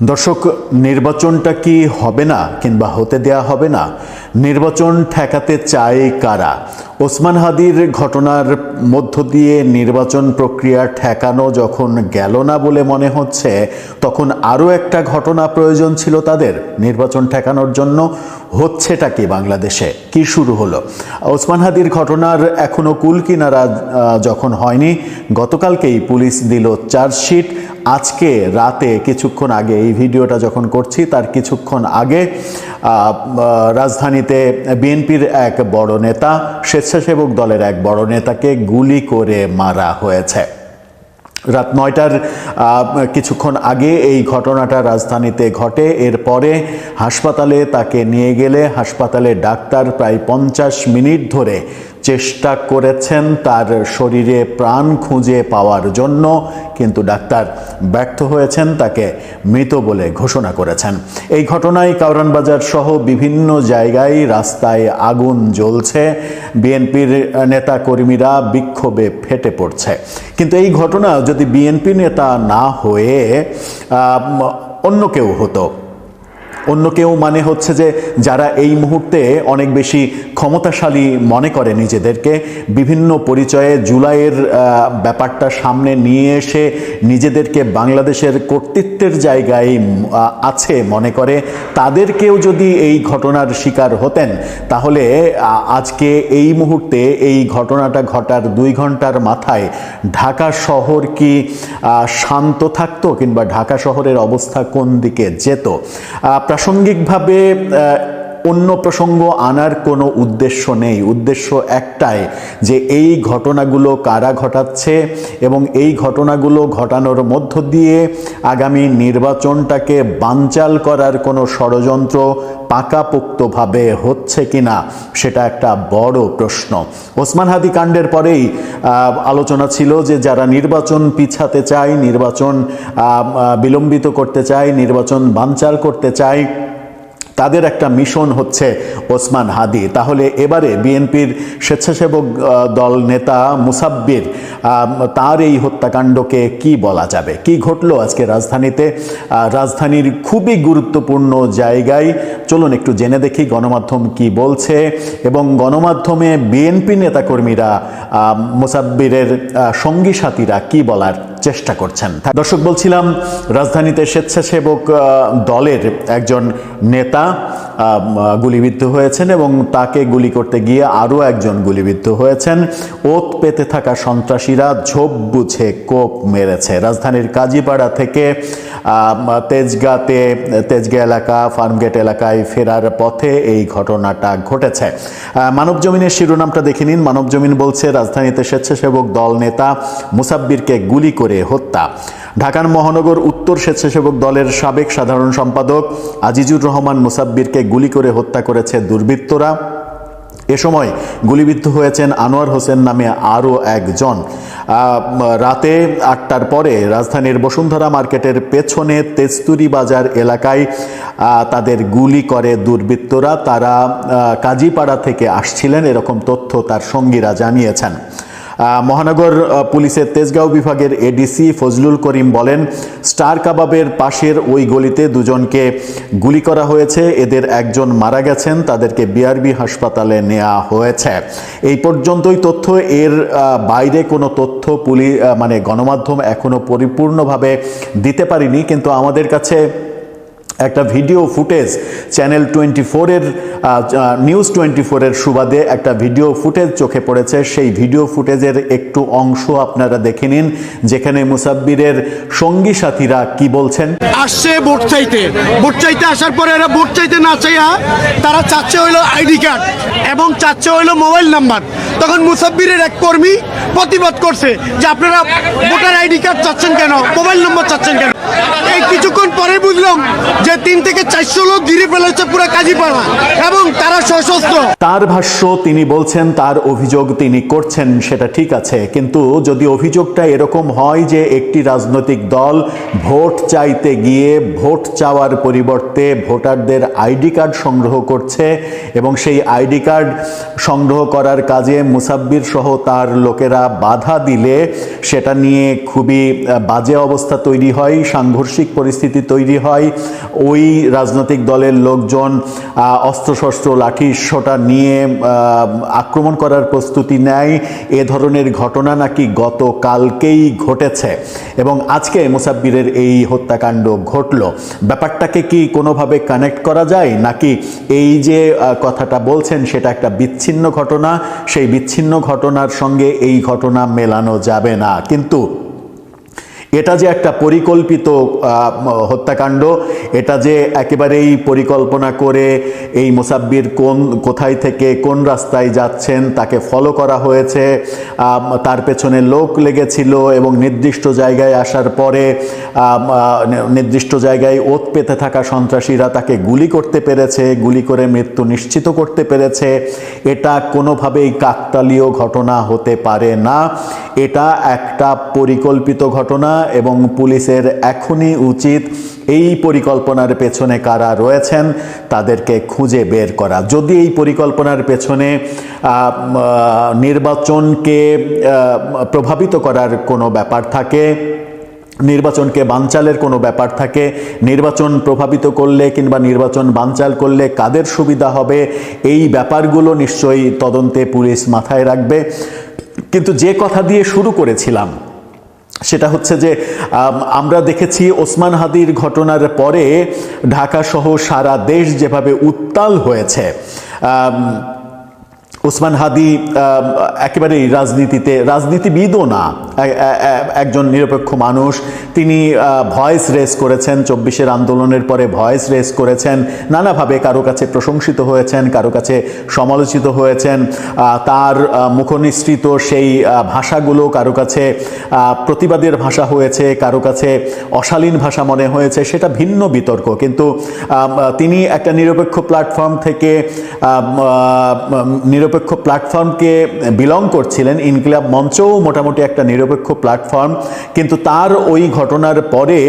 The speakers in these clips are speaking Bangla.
দর্শক নির্বাচনটা কি হবে না কিংবা হতে দেয়া হবে না? নির্বাচন ঠেকাতে চায় কারা? ওসমান হাদির ঘটনার মধ্য দিয়ে নির্বাচন প্রক্রিয়া ঠেকানো যখন গেল না বলে মনে হচ্ছে, তখন আরও একটা ঘটনা প্রয়োজন ছিল তাদের। নির্বাচন ঠেকানোর জন্য হচ্ছেটা কি বাংলাদেশে? কি শুরু হলো? ওসমান হাদির ঘটনার এখনও কুল কিনারা যখন হয়নি, গতকালকেই পুলিশ দিল চার্জশিট। আজকে রাতে কিছুক্ষণ আগে এই ভিডিওটা যখন করছি, তার কিছুক্ষণ আগে রাজধানীতে বিএনপির এক বড় নেতা, স্বেচ্ছাসেবক দলের এক বড় নেতাকে গুলি করে মারা হয়েছে। রাত নয়টার কিছুক্ষণ আগে এই ঘটনাটা রাজধানীতে ঘটে। এরপরে হাসপাতালে তাকে নিয়ে গেলে হাসপাতালে ডাক্তার প্রায় পঞ্চাশ মিনিট ধরে চেষ্টা করেছেন তার শরীরে প্রাণ খুঁজে পাওয়ার জন্য, কিন্তু ডাক্তার ব্যর্থ হয়েছেন, তাকে মৃত বলে ঘোষণা করেছেন। এই ঘটনায় কাউরানবাজার সহ বিভিন্ন জায়গায় রাস্তায় আগুন জ্বলছে। বিএনপির নেতা কর্মীরা বিক্ষোভে ফেটে পড়ছে। কিন্তু এই ঘটনা যদি বিএনপি নেতা না হয়ে অন্য কেউ হতো অন্য কেউ মানে হচ্ছে যে যারা এই মুহূর্তে অনেক বেশি ক্ষমতাশালী মনে করে নিজেদেরকে, বিভিন্ন পরিচয়ে জুলাইয়ের ব্যাপারটা সামনে নিয়ে এসে নিজেদেরকে বাংলাদেশের কর্তৃত্বের জায়গায় আছে মনে করে, তাদেরকেও যদি এই ঘটনার শিকার হতেন, তাহলে আজকে এই মুহূর্তে এই ঘটনাটা ঘটার দুই ঘণ্টার মাথায় ঢাকা শহর কি শান্ত থাকতো কিংবা ঢাকা শহরের অবস্থা কোন দিকে যেত? প্রাসঙ্গিকভাবে অন্য প্রসঙ্গ আনার কোনো উদ্দেশ্য নেই। উদ্দেশ্য একটাই যে এই ঘটনাগুলো কারা ঘটাচ্ছে এবং এই ঘটনাগুলো ঘটানোর মধ্য দিয়ে আগামী নির্বাচনটাকে বানচাল করার কোনো ষড়যন্ত্র পাকাপোক্তভাবে হচ্ছে কিনা সেটা একটা বড় প্রশ্ন। ওসমান হাদি কাণ্ডের পরেই আলোচনা ছিল যে যারা নির্বাচন পিছাতে চায়, নির্বাচন বিলম্বিত করতে চায়, নির্বাচন বানচাল করতে চায় তাদের একটা মিশন হচ্ছে ওসমান হাদি। তাহলে এবারে বিএনপির স্বেচ্ছাসেবক দল নেতা মুসাব্বির তার এই হত্যাকাণ্ডকে কি বলা যাবে? কি ঘটলো আজকে রাজধানীতে? রাজধানীর খুবই গুরুত্বপূর্ণ জায়গায় চলুন একটু জেনে দেখি গণমাধ্যম কি বলছে এবং গণমাধ্যমে বিএনপি নেতাকর্মীরা মুসাব্বিরের সঙ্গী সাথীরা কি বলার চেষ্টা করছেন। দর্শক, বলছিলাম, রাজধানীতে স্বেচ্ছাসেবক দলের একজন নেতা গুলিবিদ্ধ হয়েছেন এবং তাকে গুলি করতে গিয়ে আরও একজন গুলিবিদ্ধ হয়েছেন। ওত পেতে থাকা সন্ত্রাসীরা ঝোপ বুঝে কোপ মেরেছে। রাজধানীর কাজীপাড়া থেকে তেজগাঁতে তেজগা এলাকা ফার্মগেট এলাকায় ফেরার পথে এই ঘটনাটা ঘটেছে। আহ, মানব জমিনের শিরোনামটা দেখে নিন। মানব জমিন বলছে রাজধানীতে স্বেচ্ছাসেবক দল নেতা মুসাব্বিরকে গুলি করে হত্যা। ঢাকার মহানগর উত্তর স্বেচ্ছাসেবক দলের সাবেক সাধারণ সম্পাদক আজিজুর রহমান মুসাব্বিরকে গুলি করে হত্যা করেছে দুর্বৃত্তরা। এ সময় গুলিবিদ্ধ হয়েছেন আনোয়ার হোসেন নামে আরও একজন। রাতে আটটার পরে রাজধানীর বসুন্ধরা মার্কেটের পেছনে তেস্তুরি বাজার এলাকায় তাদের গুলি করে দুর্বৃত্তরা। তারা কাজীপাড়া থেকে আসছিলেন, এরকম তথ্য তার সঙ্গীরা জানিয়েছেন। মহানগর পুলিশের তেজগাঁও বিভাগের এডিসি ফজলুল করিম বলেন, স্টার কাবাবের পাশের ওই গলিতে দুজনকে গুলি করা হয়েছে। এদের একজন মারা গেছেন, তাদেরকে বিআরবি হাসপাতালে নেওয়া হয়েছে। এই পর্যন্তই তথ্য। এর বাইরে কোনো তথ্য পুলি মানে গণমাধ্যম এখনও পরিপূর্ণভাবে দিতে পারিনি, কিন্তু আমাদের কাছে একটা ভিডিও ফুটেজ চ্যানেল টোয়েন্টি ফোরের নিউজ টোয়েন্টি ফোরের সুবাদে একটা ভিডিও ফুটেজ চোখে পড়েছে। সেই ভিডিও ফুটেজের একটু অংশ আপনারা দেখে নিন, যেখানে মুসাব্বিরের সঙ্গী সাথীরা কি বলছেন। আসছে ভোট চাইতে। ভোট চাইতে আসার পরে এরা ভোট চাইতে না চাইয়া তারা চাচ্ছে হইল আইডি কার্ড এবং চাচ্ছে হইল মোবাইল নাম্বার। তখন মুসাব্বিরের এক কর্মী প্রতিবাদ করছে যে আপনারা ভোটার আইডি কার্ড চাচ্ছেন কেন? মোবাইল নম্বর চাচ্ছেন কেন? এই কিছুক্ষণ পরে বুঝলাম যে তিন থেকে চারশো লোক ঘিরে ফেলেছে পুরো কাজীপাড়া এবং তারা সশস্ত্র। তার ভাষ্য, তিনি বলছেন তার অভিযোগ তিনি করছেন, সেটা ঠিক আছে। কিন্তু যদি অভিযোগটা এরকম হয় যে একটি রাজনৈতিক দল ভোট চাইতে গিয়ে ভোট চাওয়ার পরিবর্তে ভোটারদের আইডি কার্ড সংগ্রহ করছে এবং সেই আইডি কার্ড সংগ্রহ করার কাজে মুসাব্বির সহ তার লোকেরা বাধা দিলে সেটা নিয়ে খুবই বাজে অবস্থা তৈরি হয়, সাংঘর্ষিক পরিস্থিতি তৈরি হয়। ওই রাজনৈতিক দলের লোকজন অস্ত্রশস্ত্র লাঠি সোটা নিয়ে আক্রমণ করার প্রস্তুতি নেয়। এ ধরনের ঘটনা নাকি গতকালকেই ঘটেছে এবং আজকে মুসাব্বিরের এই হত্যাকাণ্ড ঘটল। ব্যাপারটাকে কি কোনোভাবে কানেক্ট করা যায়? নাকি এই যে কথাটা বলছেন, সেটা একটা বিচ্ছিন্ন ঘটনা, সেই বিচ্ছিন্ন ঘটনার সঙ্গে এই ঘটনা মেলানো যাবে না। কিন্তু এটা যে একটা পরিকল্পিত হত্যাকাণ্ড, এটা যে একেবারেই পরিকল্পনা করে এই মুসাব্বির কোন, কোথায় থেকে কোন রাস্তায় যাচ্ছেন তাকে ফলো করা হয়েছে তার পেছনে লোক লেগেছিল এবং নির্দিষ্ট জায়গায় আসার পরে নির্দিষ্ট জায়গায় ওত পেতে থাকা সন্ত্রাসীরা তাকে গুলি করতে পেরেছে, গুলি করে মৃত্যু নিশ্চিত করতে পেরেছে। এটা কোনোভাবেই কাকতালীয় ঘটনা হতে পারে না। এটা একটা পরিকল্পিত ঘটনা এবং পুলিশের এখনই উচিত এই পরিকল্পনার পেছনে কারা রয়েছেন তাদেরকে খুঁজে বের করা। যদি এই পরিকল্পনার পেছনে নির্বাচনকে প্রভাবিত করার কোনো ব্যাপার থাকে, নির্বাচনকে বানচালের কোনো ব্যাপার থাকে, নির্বাচন প্রভাবিত করলে কিংবা নির্বাচন বানচাল করলে কাদের সুবিধা হবে, এই ব্যাপারগুলো নিশ্চয়ই তদন্তে পুলিশ মাথায় রাখবে। কিন্তু যে কথা দিয়ে শুরু করেছিলাম সেটা হচ্ছে যে আমরা দেখেছি ওসমান হাদির ঘটনার পরে ঢাকা সহ সারা দেশ যেভাবে উত্তাল হয়েছে। ওসমান হাদি একেবারেই রাজনীতিতে রাজনীতিবিদও না একজন নিরপেক্ষ মানুষ। তিনি ভয়েস রেস করেছেন চব্বিশের আন্দোলনের পরে ভয়েস রেস করেছেন নানাভাবে কারও কাছে প্রশংসিত হয়েছেন কারও কাছে সমালোচিত হয়েছেন। তার মুখনিসৃত সেই ভাষাগুলো কারও কাছে প্রতিবাদের ভাষা হয়েছে কারও কাছে অশালীন ভাষা মনে হয়েছে সেটা ভিন্ন বিতর্ক। কিন্তু তিনি একটা নিরপেক্ষ প্ল্যাটফর্ম থেকে আহ, নিরপেক্ষ প্ল্যাটফর্মকে বিলং করছিলেন ইনকিলাব মঞ্চও মোটামুটি একটা নিরপেক্ষ প্ল্যাটফর্ম, কিন্তু তার ওই ঘটনার পরে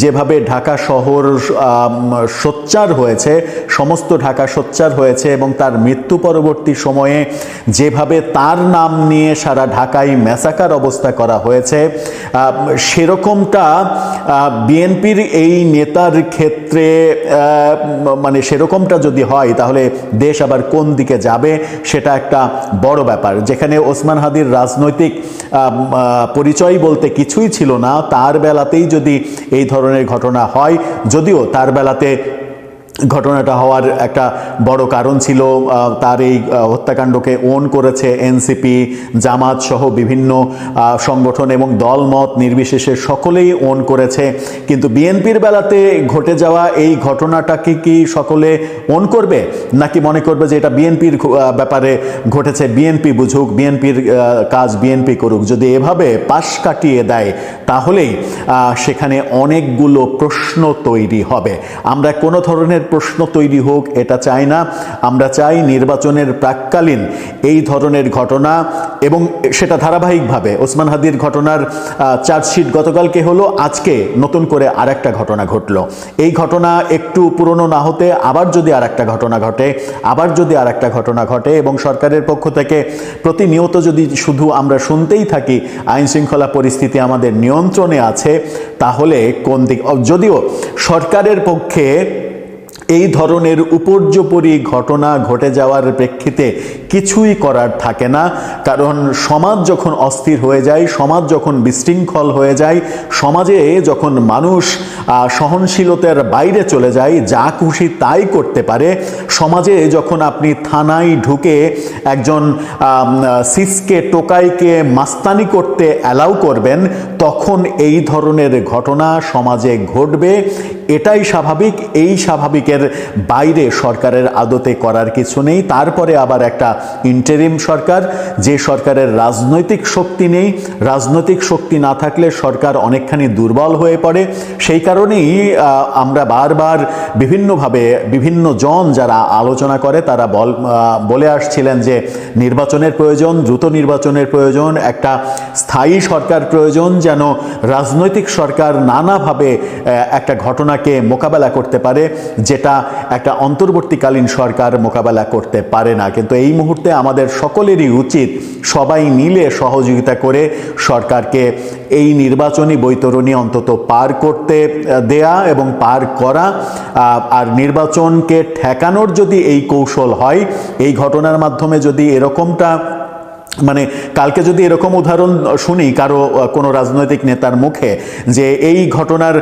যেভাবে ঢাকা শহর সোচ্চার হয়েছে, সমস্ত ঢাকা সোচ্চার হয়েছে এবং তার মৃত্যু পরবর্তী সময়ে যেভাবে তার নাম নিয়ে সারা ঢাকায় মেসাকার অবস্থা করা হয়েছে সেরকমটা বিএনপির এই নেতার ক্ষেত্রে মানে সেরকমটা যদি হয় তাহলে দেশ আবার কোন দিকে যাবে সেটা একটা বড় ব্যাপার। যেখানে ওসমান হাদির রাজনৈতিক পরিচয় বলতে কিছুই ছিল না, তার বেলাতেই যদি এই ধরনের ঘটনা হয়, যদিও তার বেলাতে ঘটনাটা হওয়ার একটা বড় কারণ ছিল তার এই হত্যাকাণ্ডকে ওন করেছে এনসিপি, জামাত সহ বিভিন্ন সংগঠন এবং দলমত নির্বিশেষে সকলেই ওন করেছে। কিন্তু বিএনপির বেলাতে ঘটে যাওয়া এই ঘটনাটাকে কি সকলে ওন করবে? নাকি মনে করবে যে এটা বিএনপির ব্যাপারে ঘটেছে? বিএনপি বুঝুক, বিএনপির কাজ বিএনপি করুক। যদি এভাবে পাশ কাটিয়ে দেয়, তাহলেই সেখানে অনেকগুলো প্রশ্ন তৈরি হবে। আমরা কোনো ধরনের প্রশ্ন তৈরি হোক, এটা চাই না। আমরা চাই নির্বাচনের প্রাককালীন এই ধরনের ঘটনা এবং সেটা ধারাবাহিকভাবে। ওসমান হাদির ঘটনার চার্জশিট গতকালকে হলো, আজকে নতুন করে আরেকটা ঘটনা ঘটলো। এই ঘটনা একটু পুরনো না হতে, আবার যদি আরেকটা ঘটনা ঘটে, আবার যদি আরেকটা ঘটনা ঘটে এবং সরকারের পক্ষ থেকে প্রতিনিয়ত যদি শুধু আমরা শুনতেই থাকি আইন শৃঙ্খলা পরিস্থিতি আমাদের নিয়ন্ত্রণে আছে, তাহলে কোন দিক যদিও সরকারের পক্ষে এই ধরনের উপর্যুপরি ঘটনা ঘটে যাওয়ার প্রেক্ষিতে কিছুই করার থাকে না। কারণ সমাজ যখন অস্থির হয়ে যায়, সমাজ যখন বিশৃঙ্খল হয়ে যায়, সমাজে যখন মানুষ সহনশীলতার বাইরে চলে যায়, যা খুশি তাই করতে পারে, সমাজে যখন আপনি থানায় ঢুকে একজন সিসকে, টোকাইকে মাস্তানি করতে অ্যালাউ করবেন, তখন এই ধরনের ঘটনা সমাজে ঘটবে। এটাই স্বাভাবিক, এই স্বাভাবিকের বাইরে সরকারের আদতে করার কিছু নেই। তারপরে আবার একটা ইন্টারিম সরকার, যে সরকারের রাজনৈতিক শক্তি নেই। রাজনৈতিক শক্তি না থাকলে সরকার অনেকখানি দুর্বল হয়ে পড়ে। সেই কারণেই আমরা বারবার বিভিন্নভাবে বিভিন্ন জন যারা আলোচনা করে, তারা বল বলে আসছিলেন যে নির্বাচনের প্রয়োজন, দ্রুত নির্বাচনের প্রয়োজন, একটা স্থায়ী সরকার প্রয়োজন, যেন রাজনৈতিক সরকার নানাভাবে একটা একটা ঘটনাকে মোকাবেলা করতে পারে, যেটা একটা অন্তর্বর্তীকালীন সরকার মোকাবেলা করতে পারে না। কিন্তু এই মুহূর্তে আমাদের সকলেরই উচিত সবাই মিলে সহযোগিতা করে সরকারকে এই নির্বাচনী বৈতরণী অন্তত পার করতে দেয়া এবং পার করা। আর নির্বাচনকে ঠেকানোর যদি এই কৌশল হয়, এই ঘটনার মাধ্যমে যদি এরকমটা মানে কালকে যদি এরকম উদাহরণ শুনি কারও কোনো রাজনৈতিক নেতার মুখে যে এই ঘটনার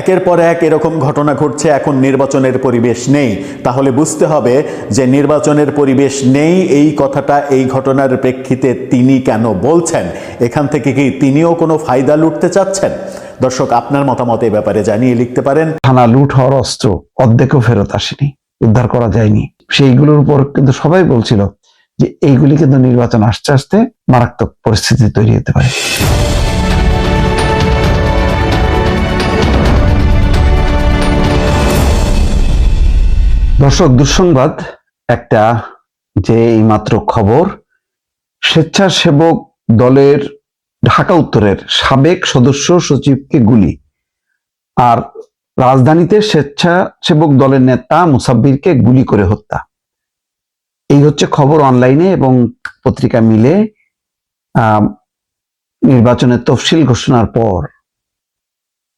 একের পর এক এরকম ঘটনা ঘটছে, এখন নির্বাচনের পরিবেশ নেই, তাহলে বুঝতে হবে যে নির্বাচনের পরিবেশ নেই, এই কথাটা, এই ঘটনার প্রেক্ষিতে তিনি কেন বলছেন? এখান থেকে কি তিনিও কোনো ফায়দা লুটতে চাচ্ছেন? দর্শক, আপনার মতামত এই ব্যাপারে জানিয়ে লিখতে পারেন। থানা লুট হওয়ার অস্ত্র অর্ধেকও ফেরত আসেনি, উদ্ধার করা যায়নি, সেইগুলোর উপর কিন্তু সবাই বলছিল যে এইগুলি কিন্তু নির্বাচন আসতে আসতে মারাত্মক পরিস্থিতি তৈরি হতে পারে। দর্শক, দুঃসংবাদ, একটা যে এইমাত্র খবর, স্বেচ্ছাসেবক দলের ঢাকা উত্তরের সাবেক সদস্য সচিবকে গুলি। আর রাজধানীতে স্বেচ্ছাসেবক দলের নেতা মুসাব্বিরকে গুলি করে হত্যা। এই হচ্ছে খবর অনলাইনে এবং পত্রিকা মিলে নির্বাচনের তফসিল ঘোষণার পর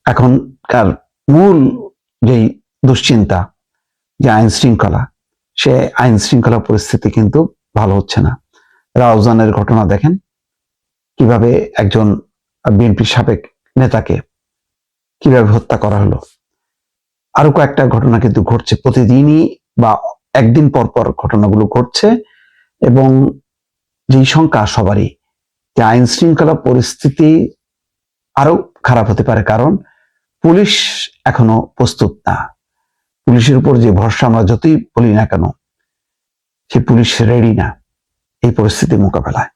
এখনকার মূল যেই দুশ্চিন্তা যে আইন শৃঙ্খলা, সে আইন শৃঙ্খলা পরিস্থিতি কিন্তু ভালো হচ্ছে না। রাউজানের ঘটনা দেখেন, কীভাবে একজন বিএনপি সাবেক নেতাকে কীভাবে হত্যা করা হলো। আরও কয়েকটা ঘটনা কিন্তু ঘটছে প্রতিদিনই বা একদিন পর পর ঘটনাগুলো ঘটছে এবং যেই সংখ্যা সবারই, যে আইন শৃঙ্খলা পরিস্থিতি আরও খারাপ হতে পারে কারণ পুলিশ এখনও প্রস্তুত না। পুলিশের উপর যে ভরসা আমরা যতই বলি না কেন, সে পুলিশ রেডি না এই পরিস্থিতি মোকাবেলায়।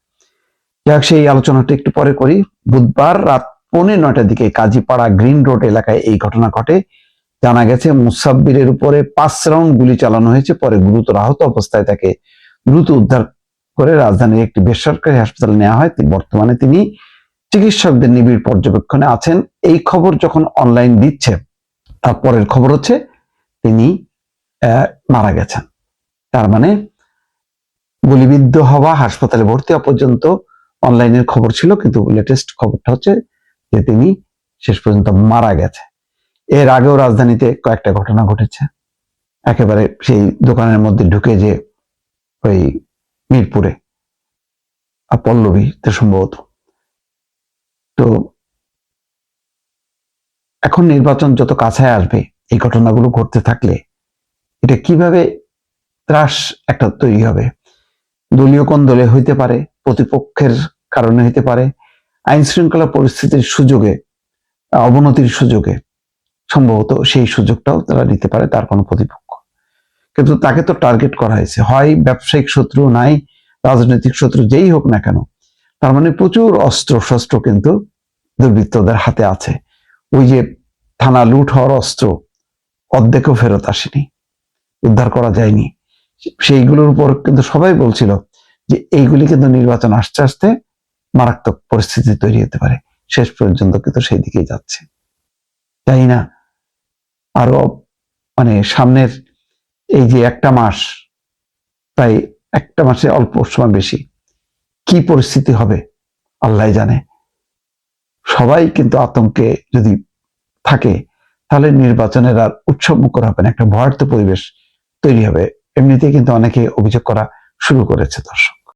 যাক, সেই আলোচনাটা একটু পরে করি। বুধবার রাত পৌনে নয়টার দিকে কাজীপাড়া গ্রিন রোড এলাকায় এই ঘটনা ঘটে। জানা গেছে, মুসাব্বিরের উপরে পাঁচ রাউন্ড গুলি চালানো হয়েছে, পরে গুরুতর আহত অবস্থায় তাকে দ্রুত উদ্ধার করে রাজধানীর একটি বেসরকারি হাসপাতালে নেওয়া হয়। বর্তমানে তিনি চিকিৎসকদের নিবিড় পর্যবেক্ষণে আছেন। এই খবর যখন অনলাইন দিচ্ছে তারপরের খবর হচ্ছে, তিনি মারা গেছেন। তার মানে গুলিবিদ্ধ হওয়া, হাসপাতালে ভর্তি হওয়া পর্যন্ত অনলাইনের খবর ছিল, কিন্তু লেটেস্ট খবরটা হচ্ছে যে তিনি শেষ পর্যন্ত মারা গেছে। এর আগেও রাজধানীতে কয়েকটা ঘটনা ঘটেছে। একেবারে সেই দোকানের মধ্যে ঢুকে যে ওই মিরপুরে পল্লবীতে সম্ভবত। তো এখন নির্বাচন যত কাছায় আসবে, এই ঘটনাগুলো ঘটতে থাকলে এটা কীভাবে ত্রাস একটা তৈরি হবে? দলীয় কোন দলে হইতে পারে, প্রতিপক্ষের কারণে হইতে পারে আইন শৃঙ্খলা পরিস্থিতির সুযোগে, অবনতির সুযোগে সম্ভবত সেই সুযোগটাও তারা নিতে পারে, তার কোনো প্রতিপক্ষ। কিন্তু তাকে তো টার্গেট করা হয়েছে। হয় ব্যবসায়িক শত্রু নাই, রাজনৈতিক শত্রু যেই হোক না কেন, তার মানে প্রচুর অস্ত্র শস্ত্র কিন্তু দুর্বৃত্তদের হাতে আছে। ওই যে থানা লুট হওয়ার অস্ত্র, অর্ধেকও ফেরত আসেনি, উদ্ধার করা যায়নি। সেইগুলোর উপর কিন্তু সবাই বলছিল যে এইগুলি কিন্তু নির্বাচন আসতে আসতে মারাত্মক পরিস্থিতি তৈরি হতে পারে। শেষ পর্যন্ত কিন্তু সেই দিকেই যাচ্ছে। তাই না? আরও মানে সামনের এই যে একটা মাস, প্রায় একটা মাসে অল্প সময় বেশি, কি পরিস্থিতি হবে? আল্লাহ জানে। সবাই কিন্তু আতঙ্কে যদি থাকে, তাহলে নির্বাচনের আর উৎসব মুখর হবে না, একটা ভয়ার্থ পরিবেশ তৈরি হবে। এমনিতেই কিন্তু অনেকে অভিযোগ করা শুরু করেছে দর্শক।